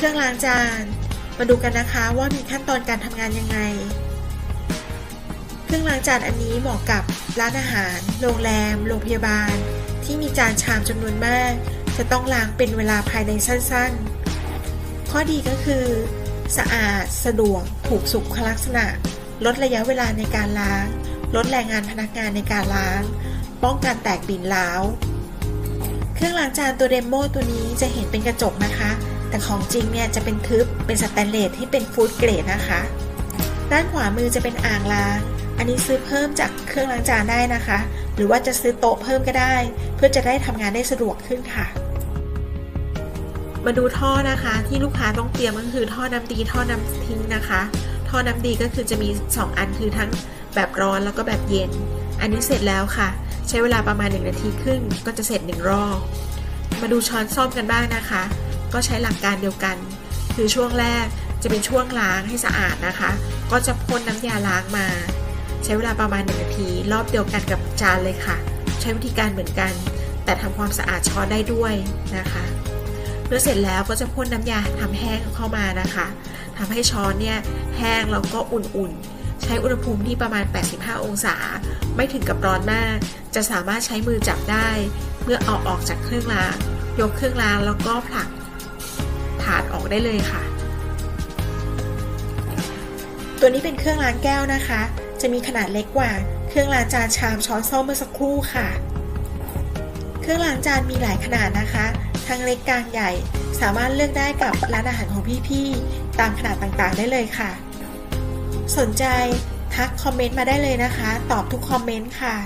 เครื่องล้างจาน มาดูกันนะคะว่ามีขั้นตอนการทำงานยังไง เครื่องล้างจานอันนี้เหมาะกับร้านอาหาร โรงแรม โรงพยาบาล ที่มีจานชามจำนวนมาก จะต้องล้างเป็นเวลาภายในสั้นๆ ข้อดีก็คือ สะอาด สะดวก ถูกสุขลักษณะ ลดระยะเวลาในการล้าง ลดแรงงานพนักงานในการล้าง ป้องกันแตกบินล้าว เครื่องล้างจานตัวเดโมตัวนี้จะเห็นเป็นกระจกนะคะ แต่ของจริงเนี่ยจะเป็นทึบเป็นสแตนเลสที่เป็นฟู้ดเกรดนะคะ ด้านขวามือจะเป็นอ่างล้าง อันนี้ซื้อเพิ่มจากเครื่องล้างจานได้นะคะ หรือว่าจะซื้อโต๊ะเพิ่มก็ได้ เพื่อจะได้ทำงานได้สะดวกขึ้นค่ะ มาดูท่อนะคะที่ลูกค้าต้องเตรียมก็คือท่อน้ำดีท่อน้ำทิ้งนะคะ ท่อน้ำดีก็คือจะมี 2 อันคือทั้งแบบร้อนแล้วก็แบบเย็น อันนี้เสร็จแล้วค่ะ ใช้เวลาประมาณ 1 นาทีครึ่งก็จะเสร็จ 1 รอบ มาดูช้อนส้อมกันบ้างนะคะ ก็ใช้หลักการเดียวกัน คือช่วงแรกจะเป็นช่วงล้างให้สะอาดนะคะ ก็จะพ่นน้ำยาล้างมา ใช้เวลาประมาณ1นาที รอบเดียวกันกับจานเลยค่ะ ใช้วิธีการเหมือนกัน แต่ทำความสะอาดช้อนได้ด้วยนะคะเมื่อเสร็จแล้วก็จะพ่นน้ำยาทำแห้งเข้ามานะคะทำให้ช้อนเนี่ยแห้งแล้วก็อุ่นๆ ใช้อุณหภูมิที่ประมาณ 85 องศา ไม่ถึงกับร้อนมาก จะสามารถใช้มือจับได้ เมื่อเอาออกจากเครื่องล้าง ยกเครื่องล้างแล้วก็ผลัก ถาดออกได้เลยค่ะ ตัวนี้เป็นเครื่องล้างแก้วนะคะ จะมีขนาดเล็กกว่า เครื่องล้างจานชามช้อนส้อมเมื่อสักครู่ค่ะ เครื่องล้างจานมีหลายขนาดนะคะ ทั้งเล็กกลางใหญ่ สามารถเลือกได้กับร้านอาหารของพี่ๆ ตามขนาดต่างๆ ได้เลยค่ะ สนใจทักคอมเมนต์มาได้เลยนะคะ ตอบทุกคอมเมนต์ค่ะ